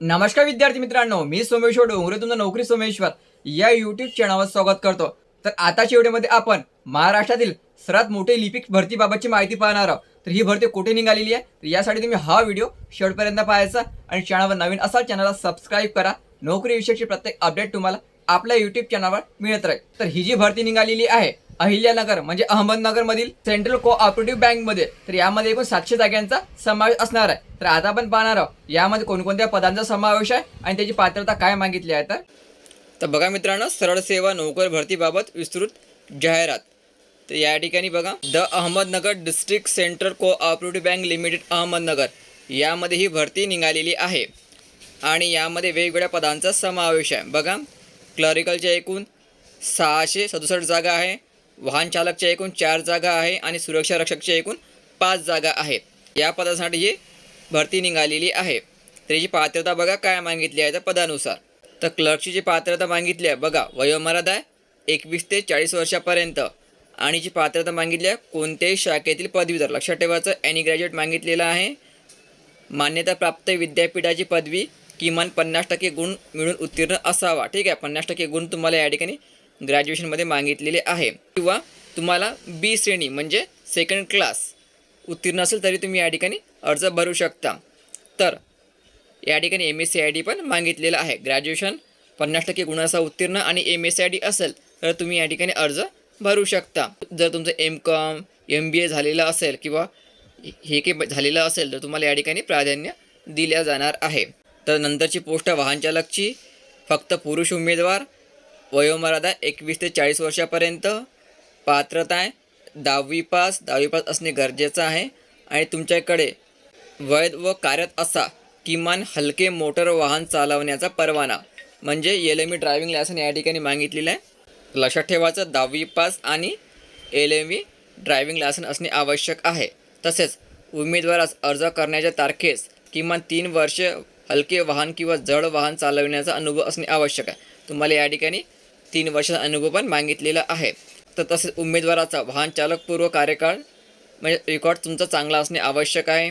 नमस्कार विद्यार्थी मित्रांनो मी सोमेश्वर डोंगरे तुमचं नोकरी सोमेश्वर. या युट्यूब चॅनलवर स्वागत करतो. तर आताच्या व्हिडिओमध्ये आपण महाराष्ट्रातील सर्वात मोठे लिपिक भरतीबाबतची माहिती पाहणार आहोत. तर ही भरती कुठे निघालेली आहे? तर यासाठी तुम्ही हा व्हिडिओ शेवटपर्यंत पाहायचा आणि चॅनलवर नवीन असाल चॅनलला सबस्क्राईब करा. नोकरी विषयीची प्रत्येक अपडेट तुम्हाला आपल्या युट्यूब चॅनलवर मिळत राहील. तर ही जी भरती निघालेली आहे अहिल्यानगर म्हणजे अहमदनगर मधील सेंट्रल कोऑपरेटिव्ह बँकमध्ये तर यामध्ये एकूण सातशे जागांचा समावेश असणार आहे. तर आता आपण पाहणार आहोत यामध्ये कोणकोणत्या पदांचा समावेश आहे आणि त्याची पात्रता काय मागितली आहे तर? तर बघा मित्रांनो सरळ सेवा नोकर भरतीबाबत विस्तृत जाहिरात. तर या ठिकाणी बघा the Ahmednagar district central cooperative bank limited Ahmednagar. यामध्ये ही भरती निघालेली आहे. आणि यामध्ये वेगवेगळ्या पदांचा समावेश आहे. बघा क्लरिकलच्या एकूण सहाशे सदुसष्ट जागा आहे. वाहन चालकच्या एकूण चार जागा आहे आणि सुरक्षा रक्षकच्या एकूण पाच जागा आहेत. या पदासाठी ही भरती निघालेली आहे त्याची पात्रता बघा काय मागितली आहे तर पदानुसार. तर क्लर्कची जी पात्रता मागितली आहे बघा वयोमर्यादा आहे एकवीस ते चाळीस वर्षापर्यंत. आणि जी पात्रता मागितली आहे कोणत्याही शाखेतील पदवीधर लक्षात ठेवायचं ॲनी ग्रॅज्युएट मागितलेलं आहे. मान्यताप्राप्त विद्यापीठाची पदवी किमान पन्नास टक्के गुण मिळून उत्तीर्ण असावा ठीक आहे? पन्नास टक्के गुण तुम्हाला या ठिकाणी ग्रॅज्युएशनमध्ये मागितलेले आहे. किंवा तुम्हाला बी श्रेणी म्हणजे सेकंड क्लास उत्तीर्ण असेल तरी तुम्ही या ठिकाणी अर्ज भरू शकता. तर या ठिकाणी M S C I D पण मागितलेलं आहे. ग्रॅज्युएशन पन्नास टक्के गुणाचा उत्तीर्ण आणि M S C I D असेल तर तुम्ही या ठिकाणी अर्ज भरू शकता. जर तुमचं M com M B A झालेलं असेल किंवा हे काही झालेलं असेल तर तुम्हाला या ठिकाणी प्राधान्य दिल्या जाणार आहे. तर नंतरची पोस्ट वाहनचालकची. फक्त पुरुष उमेदवार वयोमर्यादा एकवीस ते चाळीस वर्षापर्यंत पात्रता आहे. दहावी पास दहावी पास असणे गरजेचं आहे. आणि तुमच्याकडे वैध व कार्यरत असा किमान हलके मोटर वाहन चालवण्याचा परवाना म्हणजे L M E driving license या ठिकाणी मागितलेलं आहे. लक्षात ठेवायचं दहावी पास आणि L M E driving license असणे आवश्यक आहे. तसेच उमेदवारास अर्ज करण्याच्या तारखेस किमान तीन वर्ष हलके वाहन किंवा जड वाहन चालवण्याचा अनुभव असणे आवश्यक आहे. तुम्हाला या ठिकाणी तीन वर्षाचा अनुभव पण मागितलेला आहे. तर तसेच उमेदवाराचा वाहन चालकपूर्व कार्यकाळ म्हणजे रेकॉर्ड तुमचा चांगला असणे आवश्यक आहे.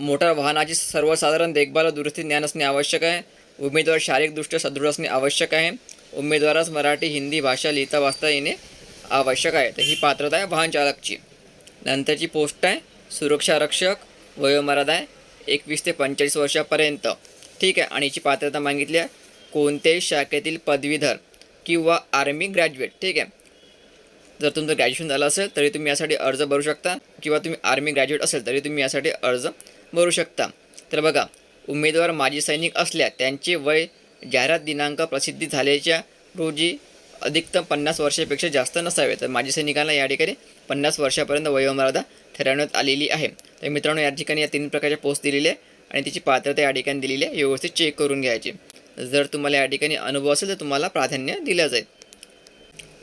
मोटार वाहनाची सर्वसाधारण देखभाल दुरुस्ती ज्ञान असणे आवश्यक आहे. उमेदवार शारीरिकदृष्ट्या सदृढ असणे आवश्यक आहे. उमेदवारास मराठी हिंदी भाषा लिहिता वाचता येणे आवश्यक आहे. तर ही पात्रता आहे वाहन चालकची. नंतरची पोस्ट आहे सुरक्षा रक्षक वयोमर्यादा आहे एकवीस ते पंचेचाळीस वर्षापर्यंत. ठीक आहे आणि याची पात्रता मागितली आहे. कोणत्याही शाखेतील पदवीधर किंवा आर्मी ग्रॅज्युएट ठीक आहे? जर तुमचं ग्रॅज्युएशन झालं असेल तरी तुम्ही यासाठी अर्ज भरू शकता. किंवा तुम्ही आर्मी ग्रॅज्युएट असेल तरी तुम्ही यासाठी अर्ज भरू शकता. तर बघा उमेदवार माजी सैनिक असल्या त्यांचे वय जाहिरात दिनांक प्रसिद्धी झाल्याच्या रोजी अधिकतम पन्नास वर्षापेक्षा जास्त नसावे. तर माजी सैनिकांना या ठिकाणी पन्नास वर्षापर्यंत वयोमर्यादा ठरवण्यात आलेली आहे. तर मित्रांनो या ठिकाणी या तीन प्रकारच्या पोस्ट दिलेल्या आहे आणि तिची पात्रता या ठिकाणी दिलेली आहे. व्यवस्थित चेक करून घ्यायची. जर तुम्हाला या ठिकाणी अनुभव असेल तर तुम्हाला प्राधान्य दिलं जाईल.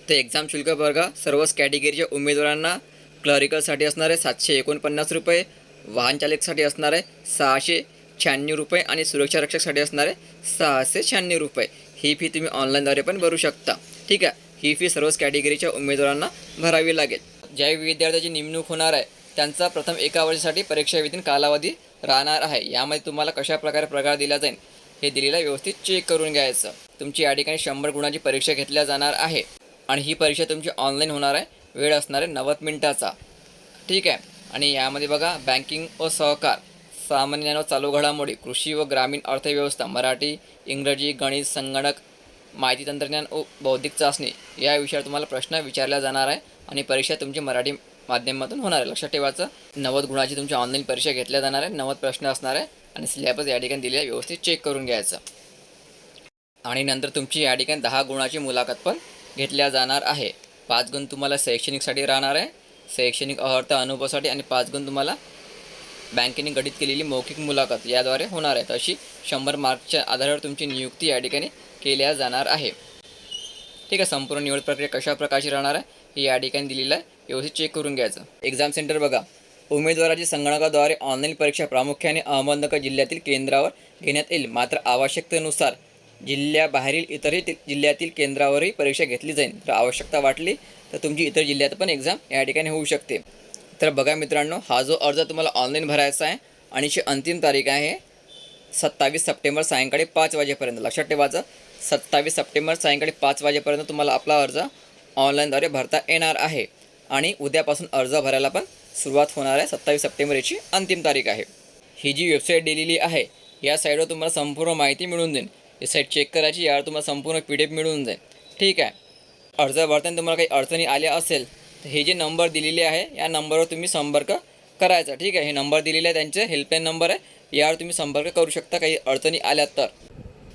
तर एक्झाम शुल्क वर्गा सर्वच कॅटेगरीच्या उमेदवारांना क्लरिकलसाठी असणारे सातशे एकोणपन्नास रुपये वाहन चालकसाठी असणार आहे सहाशे शहाण्णव रुपये आणि सुरक्षा रक्षकसाठी असणारे सहाशे शहाण्णव रुपये. ही फी तुम्ही ऑनलाईनद्वारे पण भरू शकता. ठीक आहे? ही फी सर्वच कॅटेगरीच्या उमेदवारांना भरावी लागेल. ज्या विद्यार्थ्याची नेमणूक होणार आहे त्यांचा प्रथम एका वर्षासाठी परीक्षेविधीन कालावधी राहणार आहे. यामध्ये तुम्हाला कशा प्रकारे प्रकार दिला जाईल? हे दिलेलं व्यवस्थित चेक करून घ्यायचं. तुमची या ठिकाणी शंभर गुणाची परीक्षा घेतल्या जाणार आहे. आणि ही परीक्षा तुमची ऑनलाईन होणार आहे. वेळ असणार आहे नव्वद मिनिटाचा. ठीक आहे? आणि यामध्ये बघा बँकिंग व सहकार. सामान्य व चालू घडामोडी. कृषी व ग्रामीण अर्थव्यवस्था. मराठी इंग्रजी गणित संगणक माहिती तंत्रज्ञान व बौद्धिक चाचणी. या विषयावर तुम्हाला प्रश्न विचारला जाणार आहे. आणि परीक्षा तुमची मराठी माध्यमातून होणार आहे. लक्षात ठेवायचं. नव्वद गुणाची तुमची ऑनलाईन परीक्षा घेतल्या जाणार आहे. नव्वद प्रश्न असणार आहे. आणि सिलेबस या ठिकाणी दिलेला आहे व्यवस्थित चेक करून घ्यायचं. आणि नंतर तुमची या ठिकाणी दहा गुणाची मुलाखत पण घेतल्या जाणार आहे. पाच गुण तुम्हाला शैक्षणिकसाठी राहणार आहे. शैक्षणिक अर्थ अनुभवासाठी आणि पाच गुण तुम्हाला बँकेने गठीत केलेली मौखिक मुलाखत याद्वारे होणार आहे. अशी शंभर मार्कच्या आधारावर तुमची नियुक्ती या ठिकाणी केल्या जाणार आहे. ठीक आहे संपूर्ण निवड प्रक्रिया कशा प्रकारची राहणार आहे हे या ठिकाणी दिलेलं आहे. व्यवस्थित चेक करून घ्यायचं. एक्झाम सेंटर बघा. उमेदवाराची संगणकाद्वारे ऑनलाईन परीक्षा प्रामुख्याने अहमदनगर जिल्ह्यातील केंद्रावर घेण्यात येईल. मात्र आवश्यकतेनुसार जिल्ह्याबाहेरील इतरही ति- जिल्ह्यातील केंद्रावरही परीक्षा घेतली जाईल. तर आवश्यकता वाटली तर तुमची इतर जिल्ह्यात पण एक्झाम या ठिकाणी होऊ शकते. तर बघा मित्रांनो हा जो अर्ज तुम्हाला ऑनलाईन भरायचा आहे आणि ची अंतिम तारीख आहे सत्तावीस सप्टेंबर सायंकाळी पाच वाजेपर्यंत. लक्षात ठेवायचं सत्तावीस सप्टेंबर सायंकाळी पाच वाजेपर्यंत तुम्हाला आपला अर्ज ऑनलाईनद्वारे भरता येणार आहे. आणि उद्यापासून अर्ज भरायला पण सुरुवात होणार आहे सत्तावीस सप्टेंबर याची अंतिम तारीख आहे. ही जी वेबसाईट दिलेली आहे या साईटवर तुम्हाला संपूर्ण माहिती मिळून जाईल. ही साईट चेक करायची यावर तुम्हाला संपूर्ण पी डी एफ मिळून जाईल. ठीक आहे? अर्ज भरताना तुम्हाला काही अडचणी आल्या असेल तर हे जे नंबर दिलेले आहे या नंबरवर तुम्ही संपर्क करायचा. ठीक आहे? हे नंबर दिलेले आहे त्यांचे हेल्पलाईन नंबर आहे. यावर तुम्ही संपर्क करू शकता काही अडचणी आल्या तर.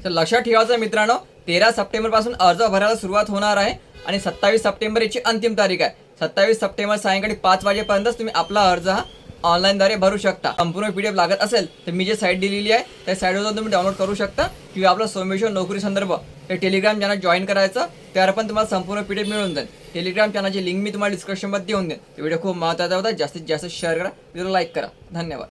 तर लक्षात ठेवायचं मित्रांनो तेरा सप्टेंबरपासून अर्ज भरायला सुरुवात होणार आहे आणि सत्तावीस सप्टेंबर याची अंतिम तारीख आहे. सत्तावीस सप्टेंबर सायंकाळी पाच वाजेपर्यंतच तुम्ही आपला अर्ज हा ऑनलाईनद्वारे भरू शकता. संपूर्ण पी डी एफ लागत असेल तर मी जे साईट दिलेली आहे त्या साईटवर जाऊन तुम्ही डाउनलोड करू शकता. किंवा आपलं सोमेश्वर नोकरी संदर्भ हे टेलिग्राम चॅनल जॉईन करायचं त्यावर पण तुम्हाला संपूर्ण पी डी एफ मिळून जाईल. टेलिग्राम चॅनलची लिंक मी तुम्हाला डिस्क्रिप्शनमध्ये देऊन देईन. व्हिडिओ खूप महत्त्वाचा होता. जास्तीत जास्त शेअर करा. व्हिडिओ लाईक करा. धन्यवाद.